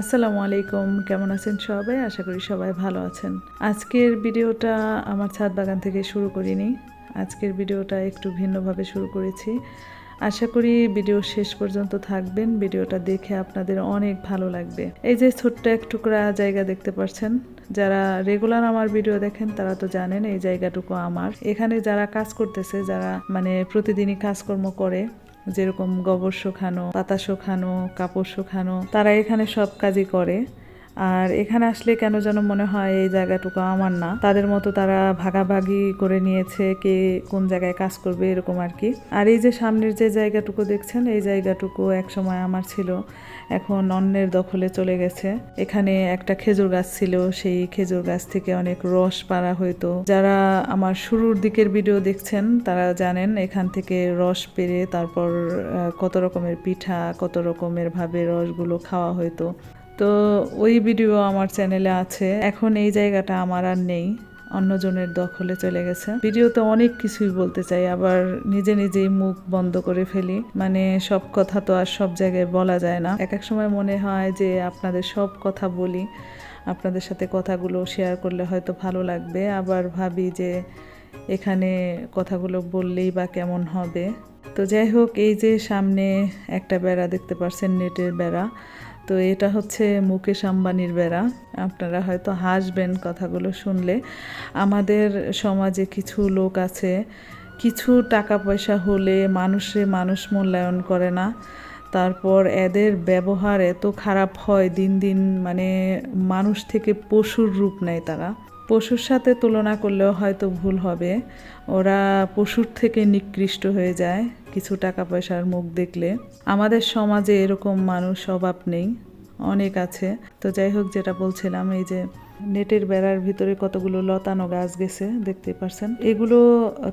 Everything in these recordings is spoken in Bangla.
আসসালামু আলাইকুম, কেমন আছেন সবাই? আশা করি সবাই ভালো আছেন। আজকের ভিডিওটা আমার ছাদ বাগান থেকে শুরু করিনি। আজকের ভিডিওটা একটু ভিন্নভাবে শুরু করেছি। আশা করি ভিডিও শেষ পর্যন্ত থাকবেন। ভিডিওটা দেখে আপনাদের অনেক ভালো লাগবে। এই যে ছোট্ট এক টুকরা জায়গা দেখতে পাচ্ছেন, যারা রেগুলার আমার ভিডিও দেখেন, তারা তো জানেন এই জায়গাটুকু আমার। এখানে যারা কাজ করতেছে, যারা মানে প্রতিদিনই কাজকর্ম করে যেরকম গোবর শুকানো পাতা শুকানো কাপড় শুকানো তারা এখানে সব কাজই করে। আর এখানে আসলে কেন যেন মনে হয় এই জায়গাটুকু আমার না? তাদের মতো তারা ভাগাভাগি করে নিয়েছে কে কোন জায়গায় কাজ করবে এরকম আর কি। আর এই যে সামনের যে জায়গাটুকু দেখছেন, এই জায়গাটুকু এক সময় আমার ছিল। এখন অন্যের দখলে চলে গেছে। এখানে একটা খেজুর গাছ ছিল, সেই খেজুর গাছ থেকে অনেক রস পাড়া হইতো। যারা আমার শুরুর দিকের ভিডিও দেখছেন, তারা জানেন এখান থেকে রস পেরে তারপর কত রকমের পিঠা, কত রকমের ভাবে রসগুলো খাওয়া হইতো। তো ওই ভিডিও আমার চ্যানেলে আছে। এখন এই জায়গাটা আমার আর নেই। অন্যজনের দখলে চলে গেছে। ভিডিওতে অনেক কিছুই বলতে চাই, আবার নিজে নিজেই মুখ বন্ধ করে ফেলি। মানে সব কথা তো আর সব জায়গায় বলা যায় না। এক এক সময় মনে হয় যে আপনাদের সব কথা বলি, আপনাদের সাথে কথাগুলো শেয়ার করলে হয়তো ভালো লাগবে। আবার ভাবি যে এখানে কথাগুলো বললেই বা কেমন হবে। তো যাই হোক, এই যে সামনে একটা বেড়া দেখতে পাচ্ছেন নেটের বেড়া। তো এটা হচ্ছে মুকেশ আম্বানির বেড়া। আপনারা হয়তো হাসবেন কথাগুলো শুনলে। আমাদের সমাজে কিছু লোক আছে, কিছু টাকা পয়সা হলে মানুষে মানুষ মূল্যায়ন করে না। তারপর এদের ব্যবহার এত খারাপ হয়, দিন দিন মানে মানুষ থেকে পশুর রূপ নেয় তারা। পশুর সাথে তুলনা করলেও হয়তো ভুল হবে। ওরা পশুর থেকে নিকৃষ্ট হয়ে যায় কিছু টাকা পয়সার মুখ দেখলে। আমাদের সমাজে এরকম মানুষ অভাব নেই, অনেক আছে। তো যাই হোক, যেটা বলছিলাম, এই যে নেটের বেড়ার ভিতরে কতগুলো লতানো গাছ গেছে, দেখতে পারছেন? এগুলো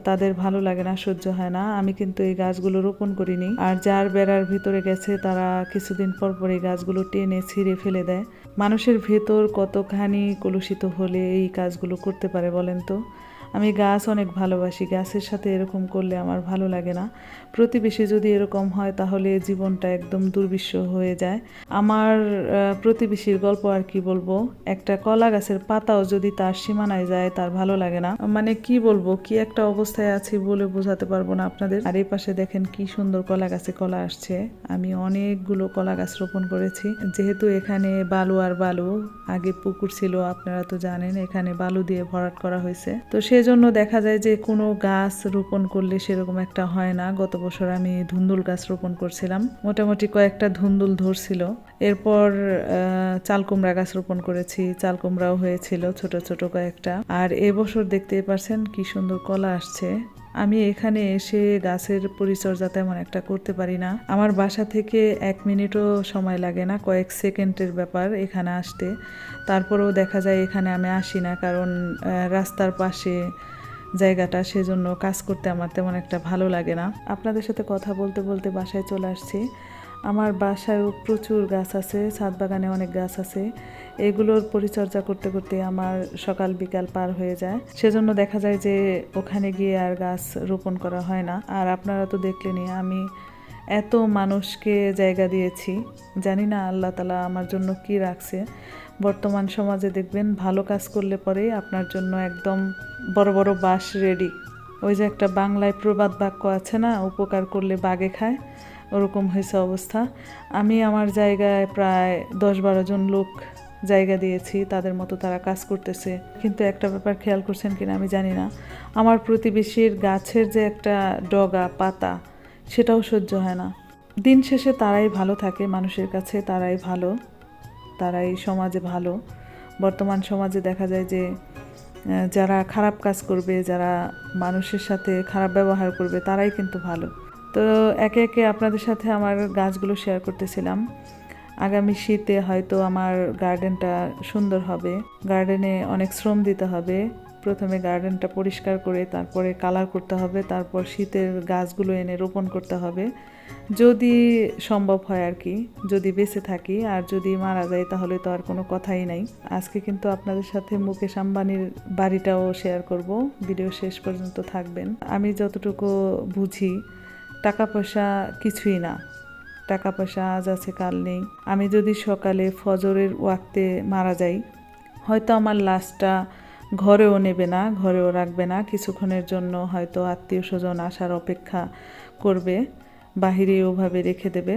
তাদের ভালো লাগে না, সহ্য হয় না। আমি কিন্তু এই গাছগুলো রোপণ করিনি। আর যার বেড়ার ভিতরে গেছে, তারা কিছুদিন পর পর এই গাছগুলো টেনে ছিঁড়ে ফেলে দেয়। মানুষের ভেতর কতখানি কলুষিত হলে এই কাজগুলো করতে পারে বলেন তো? আমি গাছ অনেক ভালোবাসি, গাছের সাথে এরকম করলে আমার ভালো লাগে না। প্রতিবেশী যদি এরকম হয়, তাহলে জীবনটা একদম দুর্বিশ্ব হয়ে যায়। আমার প্রতিবেশীর গল্প আর কি বলব? একটা কলা গাছের পাতাও যদি তার সীমানায় যায়, তার ভালো লাগে না। মানে কি বলব, কি একটা অবস্থায় আছি বলে বোঝাতে পারব না আপনাদের। আর এই পাশে দেখেন কি সুন্দর কলা গাছে কলা আসছে। আমি অনেকগুলো কলা গাছ রোপণ করেছি। যেহেতু এখানে বালু আর বালু, আগে পুকুর ছিল, আপনারা তো জানেন, এখানে বালু দিয়ে ভরাট করা হয়েছে। তো সেজন্য দেখা যায় যে কোনো গাছ রোপণ করলে সেরকম একটা হয় না। গত বছর আমি ধুন্দুল গাছ রোপণ করছিলাম। মোটামুটি কয়েকটা ধুন্দুল ধরছিল। এরপর আহ, চাল কুমড়া গাছ রোপণ করেছি। চালকুমড়াও হয়েছিল ছোট ছোট কয়েকটা। আর এবছর দেখতে পারছেন কি সুন্দর কলা আসছে। আমি এখানে এসে গাছের পরিচর্যা তেমন একটা করতে পারি না। আমার বাসা থেকে এক মিনিটও সময় লাগে না, কয়েক সেকেন্ডের ব্যাপার এখানে আসতে। তারপরেও দেখা যায় এখানে আমি আসি না, কারণ রাস্তার পাশে জায়গাটা সেজন্য কাজ করতে আমার তেমন একটা ভালো লাগে না। আপনাদের সাথে কথা বলতে বলতে বাসায় চলে আসছি। আমার বাসায়ও প্রচুর গাছ আছে, ছাদ বাগানে অনেক গাছ আছে। এগুলোর পরিচর্যা করতে করতে আমার সকাল বিকাল পার হয়ে যায়। সেজন্য দেখা যায় যে ওখানে গিয়ে আর গাছ রোপণ করা হয় না। আর আপনারা তো দেখলেনই, আমি এত মানুষকে জায়গা দিয়েছি। জানি না আল্লাহ তালা আমার জন্য কি রাখছে। বর্তমান সমাজে দেখবেন ভালো কাজ করলে পরেই আপনার জন্য একদম বড় বড় বাস রেডি ওই যে একটা বাংলায় প্রবাদ বাক্য আছে না, উপকার করলে বাগে খায়। ওরকম হয়েছে অবস্থা। আমি আমার জায়গায় প্রায় দশ বারো জন লোক জায়গা দিয়েছি, তাদের মতো তারা কাজ করতেছে। কিন্তু একটা ব্যাপার খেয়াল করছেন কিনা আমি জানি না। আমার প্রতিবেশীর গাছের যে একটা ডগা, পাতা, সেটাও সহ্য হয় না। দিন শেষে তারাই ভালো থাকে মানুষের কাছে, তারাই ভালো, তারাই সমাজে ভালো। বর্তমান সমাজে দেখা যায় যে যারা খারাপ কাজ করবে, যারা মানুষের সাথে খারাপ ব্যবহার করবে, তারাই কিন্তু ভালো। তো একে একে আপনাদের সাথে আমার গাছগুলো শেয়ার করতেছিলাম। আগামী শীতে হয়তো আমার গার্ডেনটা সুন্দর হবে। গার্ডেনে অনেক শ্রম দিতে হবে। প্রথমে গার্ডেনটা পরিষ্কার করে, তারপরে কালার করতে হবে, তারপর শীতের গাছগুলো এনে রোপণ করতে হবে। যদি সম্ভব হয় আর কি, যদি বেঁচে থাকি আর যদি মারা যায় তাহলে তো আর কোনো কথাই নাই। আজকে কিন্তু আপনাদের সাথে মুকেশ আম্বানির বাড়িটাও শেয়ার করব। ভিডিও শেষ পর্যন্ত থাকবেন। আমি যতটুকু বুঝি টাকা পয়সা কিছুই না। টাকা পয়সা আজ আছে, কাল নেই। আমি যদি সকালে ফজরের ওয়াক্তে মারা যাই, হয়তো আমার লাশটা ঘরেও নেবে না, ঘরেও রাখবে না। কিছুক্ষণের জন্য হয়তো আত্মীয় স্বজন আসার অপেক্ষা করবে, বাহিরে ওভাবে রেখে দেবে।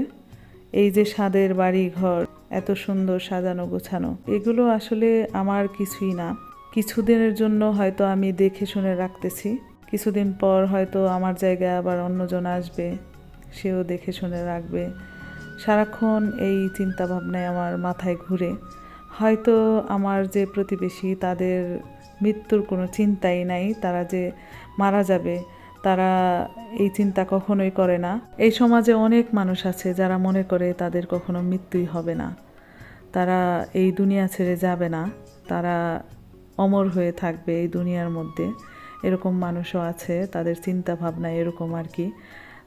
এই যে স্বাদের বাড়ি ঘর এত সুন্দর সাজানো গোছানো, এগুলো আসলে আমার কিছুই না। কিছুদিনের জন্য হয়তো আমি দেখে শুনে রাখতেছি। কিছুদিন পর হয়তো আমার জায়গায় আবার অন্যজন আসবে, সেও দেখে শুনে রাখবে। সারাক্ষণ এই চিন্তা ভাবনায় আমার মাথায় ঘুরে। হয়তো আমার যে প্রতিবেশী, তাদের মৃত্যুর কোনো চিন্তাই নাই, তারা যে মারা যাবে, তারা এই চিন্তা কখনোই করে না। এই সমাজে অনেক মানুষ আছে, যারা মনে করে তাদের কখনো মৃত্যুই হবে না। তারা এই দুনিয়া ছেড়ে যাবে না। তারা অমর হয়ে থাকবে এই দুনিয়ার মধ্যে। এরকম মানুষও আছে, তাদের চিন্তা ভাবনা এরকম আর কি।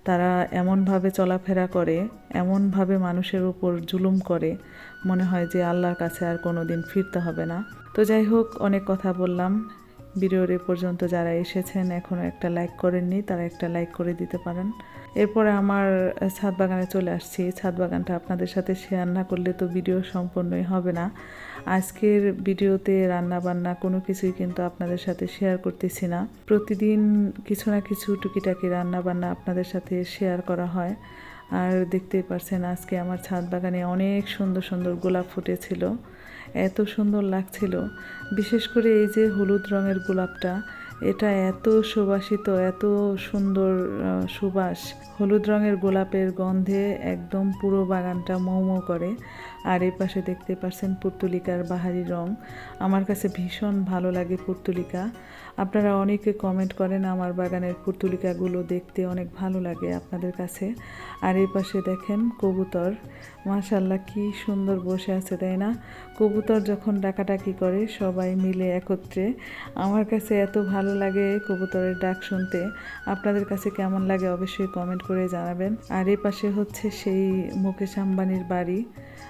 তারা এমনভাবে চলাফেরা করে, এমনভাবে মানুষের উপর জুলুম করে, মনে হয় যে আল্লাহর কাছে আর কোনো দিন ফিরতে হবে না। তো যাই হোক, অনেক কথা বললাম। ভিডিওর এ পর্যন্ত যারা এসেছেন এখনও একটা লাইক করেননি, তারা একটা লাইক করে দিতে পারেন। এরপরে আমার ছাদ বাগানে চলে আসছি। ছাদ বাগানটা আপনাদের সাথে শেয়ার না করলে তো ভিডিও সম্পূর্ণই হবে না। আজকের ভিডিওতে রান্না বান্না কোনো কিছুই কিন্তু আপনাদের সাথে শেয়ার করতেছি না। প্রতিদিন কিছু না কিছু টুকিটাকি রান্না বান্না আপনাদের সাথে শেয়ার করা হয়। আর দেখতেই পারছেন, আজকে আমার ছাদ বাগানে অনেক সুন্দর সুন্দর গোলাপ ফুটেছিল। এত সুন্দর লাগছিল। বিশেষ করে এই যে হলুদ রঙের গোলাপটা, এটা এত সুবাসিত, এত সুন্দর সুবাস। হলুদ রঙের গোলাপের গন্ধে একদম পুরো বাগানটা মৌমৌ করে। আর এই পাশে দেখতে পাচ্ছেন পুর্তুলিকার বাহারি রং। আমার কাছে ভীষণ ভালো লাগে পুর্তুলিকা। আপনারা অনেকে কমেন্ট করেন আমার বাগানের পুর্তুলিকাগুলো দেখতে অনেক ভালো লাগে আপনাদের কাছে। আর এই পাশে দেখেন কবুতর। মাশাল্লাহ কি সুন্দর বসে আছে, তাই না? কবুতর যখন ডাকাডাকি করে, সবাই মিলে একত্রে। আমার কাছে এত ভালো লাগে কবুতরের ডাক শুনতে। আপনাদের কাছে কেমন লাগে অবশ্যই কমেন্ট করে জানাবেন। আর এই পাশে হচ্ছে সেই মুকেশ আম্বানির বাড়ি।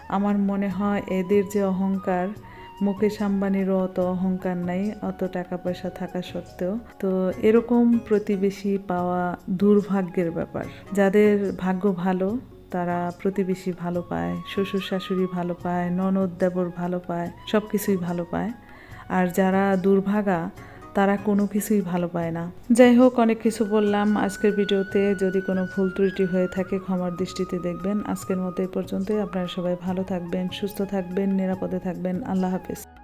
আমার মনে হয় এদের যে অহংকার, মুকেশ আম্বানিরও অত অহংকার নাই, অত টাকা পয়সা থাকা সত্ত্বেও। তো এরকম প্রতিবেশী পাওয়া দুর্ভাগ্যের ব্যাপার। যাদের ভাগ্য ভালো, তারা প্রতিবেশী ভালো পায়, শ্বশুর শাশুড়ি ভালো পায়, ননদ দেবর ভালো পায় সব কিছুই ভালো পায়। আর যারা দুর্ভাগা তারা কোনো কিছুই ভালো পায় না। যাই হোক, অনেক কিছু বললাম আজকের ভিডিওতে। যদি কোনো ভুল ত্রুটি হয়ে থাকে, ক্ষমার দৃষ্টিতে দেখবেন। আজকের মতো এই পর্যন্তই। আপনারা সবাই ভালো থাকবেন, সুস্থ থাকবেন, নিরাপদে থাকবেন। আল্লাহ হাফেজ।